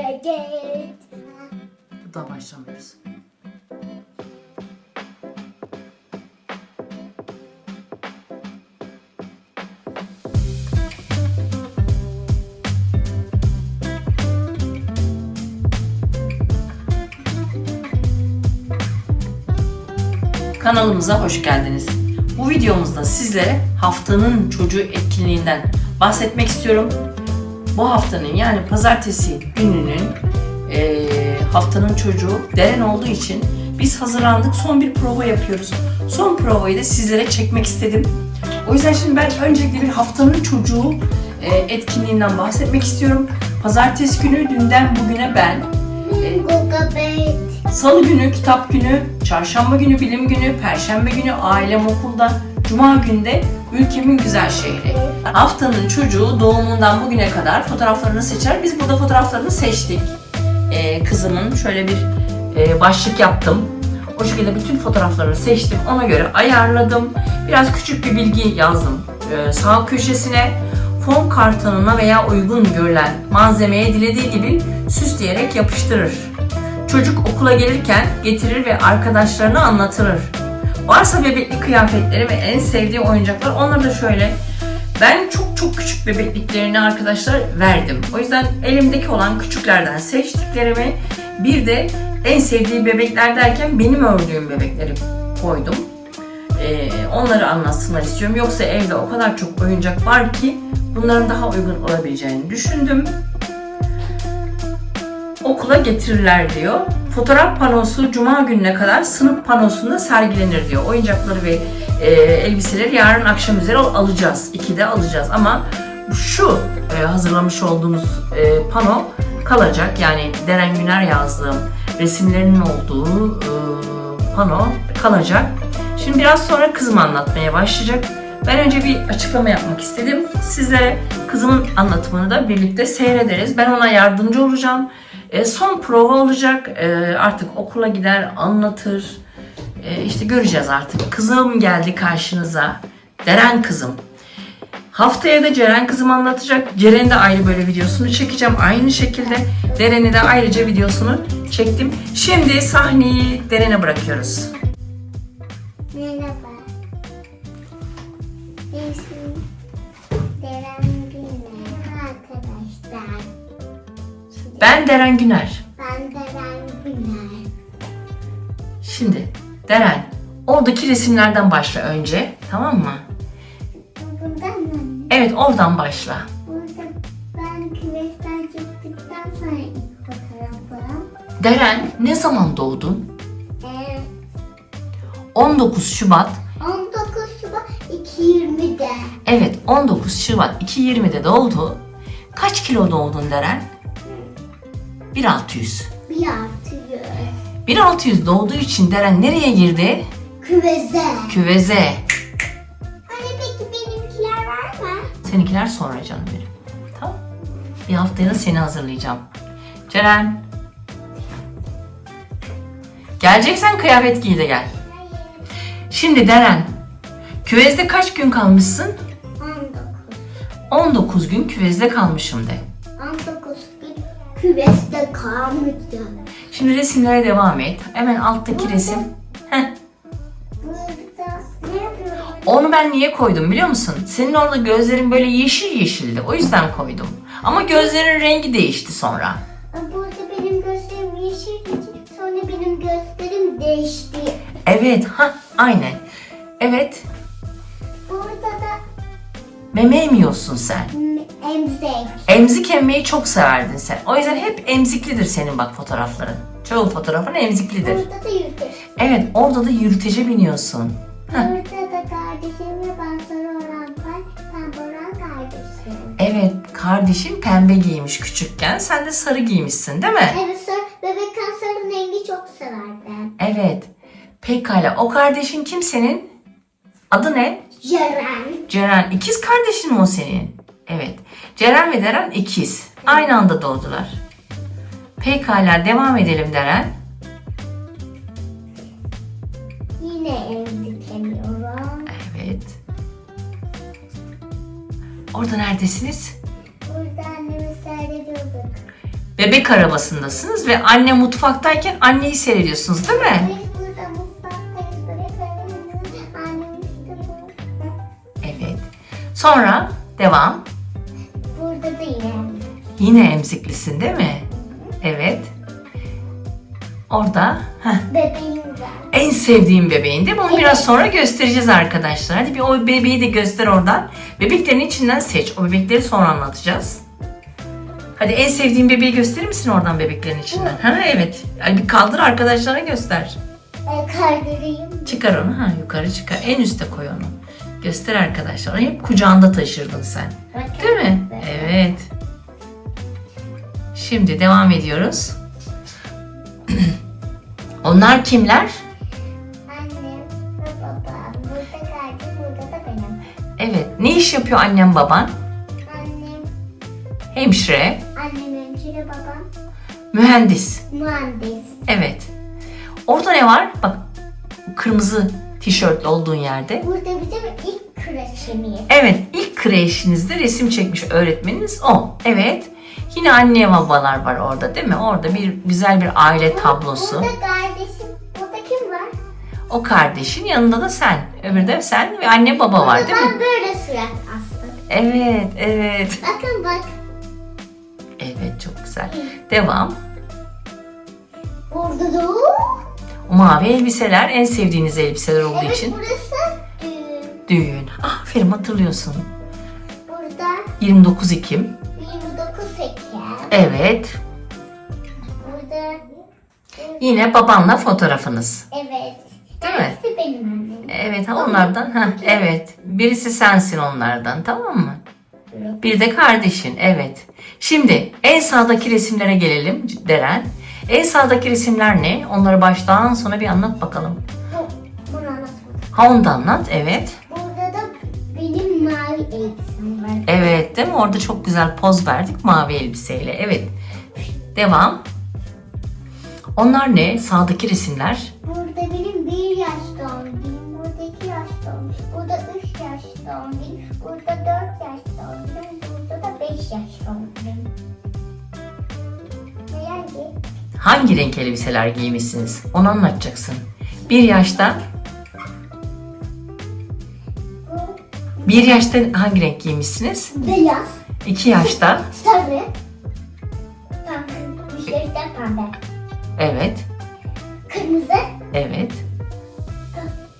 Böcek. Daha başlamıyoruz. Kanalımıza hoş geldiniz. Bu videomuzda sizlere haftanın çocuğu etkinliğinden bahsetmek istiyorum. Bu haftanın yani pazartesi gününün eee, haftanın çocuğu Deren olduğu için biz hazırlandık. Son bir prova yapıyoruz. Son provayı da sizlere çekmek istedim. O yüzden şimdi ben öncelikle bir haftanın çocuğu eee, etkinliğinden bahsetmek istiyorum. Pazartesi günü dünden bugüne ben Gugabet. Salı günü kitap günü, çarşamba günü bilim günü, perşembe günü ailem okulda, cuma günde ülkemin güzel şehri. Haftanın çocuğu doğumundan bugüne kadar fotoğraflarını seçer. Biz burada fotoğraflarını seçtik. Ee, kızımın şöyle bir e, başlık yaptım. O şekilde bütün fotoğraflarını seçtim. Ona göre ayarladım. Biraz küçük bir bilgi yazdım. Ee, sağ köşesine fon kartonuna veya uygun görülen malzemeye dilediği gibi süsleyerek yapıştırır. Çocuk okula gelirken getirir ve arkadaşlarına anlatırır. Varsa bebeklik kıyafetleri ve en sevdiği oyuncaklar onları da şöyle ben çok çok küçük bebekliklerini arkadaşlar verdim. O yüzden elimdeki olan küçüklerden seçtiklerimi bir de en sevdiği bebekler derken benim ördüğüm bebekleri koydum. Ee, onları anlatsınlar istiyorum. Yoksa evde o kadar çok oyuncak var ki bunların daha uygun olabileceğini düşündüm okula getirirler diyor. Fotoğraf panosu cuma gününe kadar sınıf panosunda sergilenir diyor. Oyuncakları ve e, elbiseleri yarın akşam üzere alacağız. İkide alacağız ama şu e, hazırlamış olduğumuz e, pano kalacak. Yani Deren Güner yazdığım resimlerinin olduğu e, pano kalacak. Şimdi biraz sonra kızım anlatmaya başlayacak. Ben önce bir açıklama yapmak istedim. Sizlere kızımın anlatımını da birlikte seyrederiz. Ben ona yardımcı olacağım. E, son prova olacak. E, artık okula gider, anlatır. E, işte göreceğiz artık. Kızım geldi karşınıza. Deren kızım. Haftaya da Ceren kızım anlatacak. Ceren'in de ayrı böyle videosunu çekeceğim. Aynı şekilde Deren'i de ayrıca videosunu çektim. Şimdi sahneyi Deren'e bırakıyoruz. Merhaba. İsmim Deren Güner arkadaşlar. Ben Deren Güner. Ben Deren Güner. Şimdi Deren oradaki resimlerden başla önce. Tamam mı? Bundan mı? Evet oradan başla. Burada ben küvesten çıktıktan sonra ilk fotoğraflarım. Deren ne zaman doğdun? Ee, 19 Şubat 19 Şubat 2020'de. Evet 19 Şubat 2020'de doğdu. Kaç kilo doğdun Deren? 1600. Bir artıyor. 1600 doğduğu için Deren nereye girdi? Küveze. Küveze. Hani peki benimkiler var mı? Seninkiler sonra canım benim. Tamam. Bir haftaya da seni hazırlayacağım. Ceren. Geleceksen kıyafet giy de gel. Şimdi Deren. Küvezde kaç gün kalmışsın? 19. 19 gün küvezde kalmışım de. 19 gün küveste kalmıştım. Şimdi resimlere devam et. Hemen alttaki resim. Heh. Burada ne yapıyorum? Onu ben niye koydum biliyor musun? Senin orada gözlerin böyle yeşil yeşildi. O yüzden koydum. Ama gözlerin rengi değişti sonra. Burada benim gözlerim yeşil yeşil. Sonra benim gözlerim değişti. Evet, ha, aynen. Evet, Burada da meme emiyorsun sen. emzek. Emzik emmeyi çok severdin sen. O yüzden hep emziklidir senin bak fotoğrafların. Çoğu fotoğrafın emziklidir. Burada da yürütür. Evet, orada da yürütece biniyorsun. Burada da kardeşim ve ben sarı olan var. Ben Boran kardeşim. Evet, kardeşin pembe giymiş küçükken. Sen de sarı giymişsin değil mi? Evet sarı, bebekken sarı rengi çok severdim. Evet. Pekala. O kardeşin kim senin? Adı ne? Ceren. Ceren. İkiz kardeşin mi o senin? Evet. Ceren ve Deren ikiz. Aynı anda doğdular. Pekala devam edelim Deren. Yine emziklemiyorum. Evet. Orada neredesiniz? Burada annemi seyrediyorduk. bebek arabasındasınız ve anne mutfaktayken anneyi seyrediyorsunuz değil mi? Evet. Sonra devam. Yine. Emziklisin değil mi? Evet. Orada heh, Bebeğim var. en sevdiğim bebeğin değil mi? Onu biraz sonra göstereceğiz arkadaşlar. Hadi bir o bebeği de göster oradan. Bebeklerin içinden seç. O bebekleri sonra anlatacağız. Hadi en sevdiğin bebeği gösterir misin oradan bebeklerin içinden? Ha evet. Ay bir kaldır arkadaşlara göster. E, kaldırayım. Çıkar onu. Ha yukarı çıkar. En üste koy onu. Göster arkadaşlar. Onu hep kucağında taşırdın sen. Bakın. Değil mi? Evet. Şimdi devam ediyoruz. Onlar kimler? Annem ve babam. Burada kardeşim, burada da benim. Evet. Ne iş yapıyor annem baban? Annem, Hemşire, annem hemşire, babam mühendis. mühendis. Evet. Orada ne var? Bak kırmızı tişörtlü olduğun yerde. Burada bizim ilk kreşimiz. Evet, ilk kreşinizde resim çekmiş öğretmeniniz o. Evet. Yine anne babalar var orada değil mi? Orada bir güzel bir aile tablosu. Burada kardeşim, burada kim var? O kardeşin yanında da sen. Öbürü de sen ve anne baba var değil mi? ben böyle surat astım. Evet, evet. Bakın bak. Evet, çok güzel. Devam. Burada da O mavi elbiseler en sevdiğiniz elbiseler olduğu Evet için burası düğün. düğün. Aferin hatırlıyorsun. Burada 29 Ekim. 29 Ekim. Evet. Burada Yine babanla fotoğrafınız. evet. Değil mi? Birisi benim annem. Evet ha, onlardan. Ha, evet. Birisi sensin onlardan tamam mı? Bir de kardeşin. Evet. Şimdi en sağdaki resimlere gelelim Deren. En sağdaki resimler ne? Onları baştan sona bir anlat bakalım. Bu, bunu anlatmadım. Ha onu da anlat. Evet. Değil mi? Orada çok güzel poz verdik mavi elbiseyle. Evet. Devam. Onlar ne? Sağdaki resimler. Burada benim bir yaş doğum günüm. Burada iki yaş doğum günüm. Burada üç yaş doğum günüm. Burada dört yaş doğum günüm. Burada da beş yaş doğum günüm. Ne yani? Hangi renk elbiseler giymişsiniz? Onu anlatacaksın. Bir yaşta, bir yaşta hangi renk giymişsiniz? beyaz, İki yaşta, sarı, pembe, müşteriden pembe, evet, kırmızı, evet,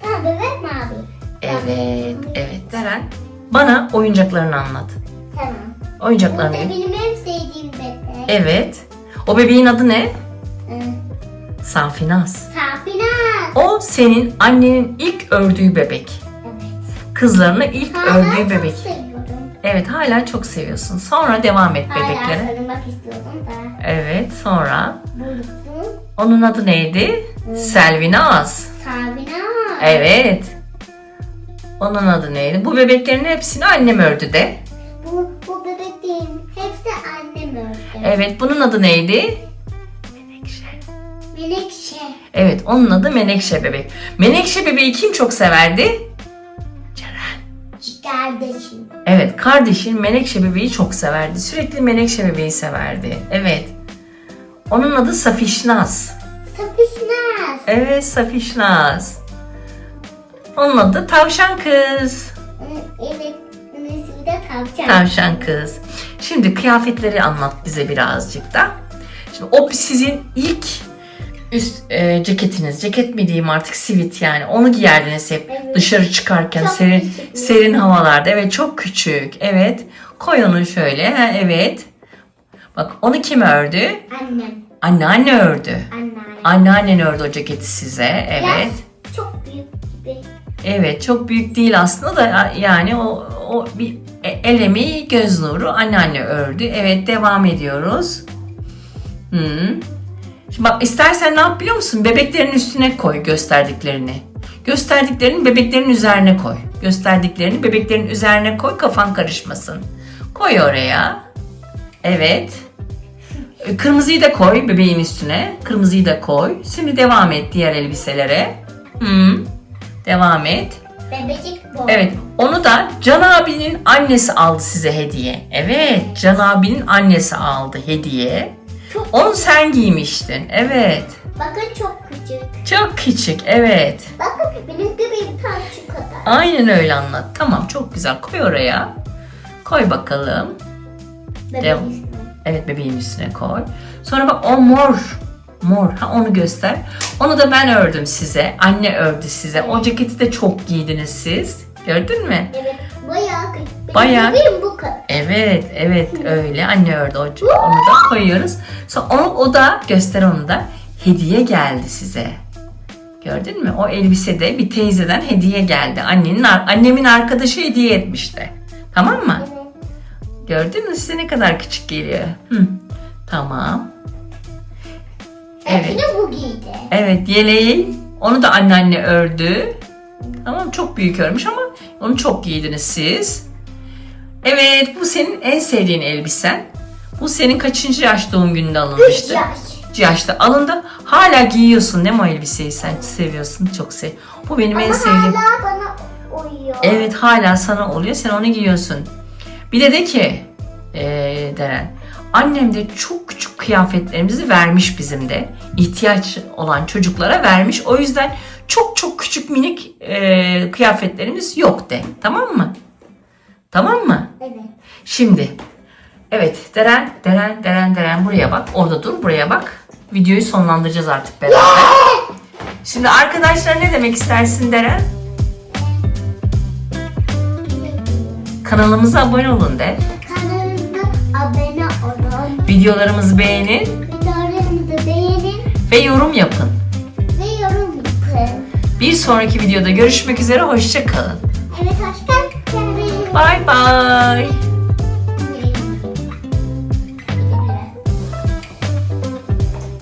pembe ve mavi. evet, evet. Deren, bana oyuncaklarını anlat. Tamam. Oyuncaklarını. Burada benim en sevdiğim bebek. Evet. O bebeğin adı ne? Ee, Safinaz. Safina. O senin annenin ilk ördüğü bebek. Evet. Kızlarına ilk Hala ördüğü bebek. seviyorum. Evet hala çok seviyorsun. Sonra devam et Hala bebeklere. sarılmak istiyordum da. Evet sonra. Buldum. Onun adı neydi? Selvinaz. Sabina. Evet. Onun adı neydi? Bu bebeklerin hepsini annem ördü de. Bu, bu bebek değil. Hepsi annem ördü. Evet bunun adı neydi? Menekşe. Menekşe. Evet onun adı Menekşe bebek. Menekşe bebeği kim çok severdi? Kardeşim. Evet kardeşin Menekşe bebeği çok severdi. Sürekli Menekşe bebeği severdi. Evet. Onun adı Safişnaz. Sapişnaz. Evet Safişnaz. Onun adı Tavşan Kız. Evet. İsmi de tavşan. Tavşan Kız. Şimdi kıyafetleri anlat bize birazcık da. Şimdi o sizin ilk üst e, ceketiniz. Ceket mi diyeyim artık sivit yani. Onu giyerdiniz hep Evet. dışarı çıkarken Çok serin küçük. serin havalarda. Evet çok küçük. Evet. Koy onu şöyle. Ha, evet. Bak onu kim ördü? Annem. Anneanne ördü. Anneannem. Anneannen ördü o ceketi size. Evet. Biraz çok büyük gibi. Evet çok büyük değil aslında da yani o, o bir e- el emeği göz nuru anneanne ördü. Evet devam ediyoruz. Hı. Şimdi bak istersen ne yap biliyor musun? Bebeklerin üstüne koy gösterdiklerini. Gösterdiklerini bebeklerin üzerine koy. Gösterdiklerini bebeklerin üzerine koy kafan karışmasın. Koy oraya. Evet. Kırmızıyı da koy bebeğin üstüne. Kırmızıyı da koy. Şimdi devam et diğer elbiselere. Hı. Devam et. Bebecik bu. Evet, onu da Can abinin annesi aldı size hediye. Evet, Can abinin annesi aldı hediye. Çok Onu sen giymiştin. Evet. Bakın çok küçük. Çok küçük. Evet. Bakın benim göbeğim tam şu kadar. Aynen öyle anlat. Tamam çok güzel. Koy oraya. Koy bakalım. Bebeğin Devam. ismi. Evet bebeğin üstüne koy. Sonra bak o mor. Mor. Ha onu göster. Onu da ben ördüm size. Anne ördü size. O ceketi de çok giydiniz siz. Gördün mü? Evet bayağı. Benim bu kadar. Evet, evet öyle. Anne ördü o Onu da koyuyoruz. Sonra onu, o da göster onu da. Hediye geldi size. Gördün mü? O elbise de bir teyzeden hediye geldi. Annenin annemin arkadaşı hediye etmişti. Tamam mı? Evet. Gördün mü size ne kadar küçük geliyor? Hı. Tamam. Evet. Bu giydi. Evet yeleği onu da anneanne ördü. Tamam çok büyük örmüş ama onu çok giydiniz siz. Evet bu senin en sevdiğin elbisen. Bu senin kaçıncı yaş doğum gününde alınmıştı? yaş. Üç yaşta alındı. Hala giyiyorsun değil mi o elbiseyi sen seviyorsun çok sev. Bu benim en Ama sevdiğim. hala bana uyuyor. Evet hala sana oluyor sen onu giyiyorsun. Bir de de ki ee, Deren annem de çok küçük kıyafetlerimizi vermiş bizim de. ihtiyaç olan çocuklara vermiş. O yüzden çok çok küçük minik ee, kıyafetlerimiz yok de. Tamam mı? Tamam mı? Evet. Şimdi evet Deren Deren Deren Deren buraya bak. Orada dur buraya bak. Videoyu sonlandıracağız artık beraber. Şimdi arkadaşlar ne demek istersin Deren? Kanalımıza abone olun de. Kanalımıza abone olun. Videolarımızı beğenin Videolarımızı beğenin ve yorum yapın. ve yorum yapın. Bir sonraki videoda görüşmek üzere. Hoşça kalın. Evet hoşçakalın. Bye bye.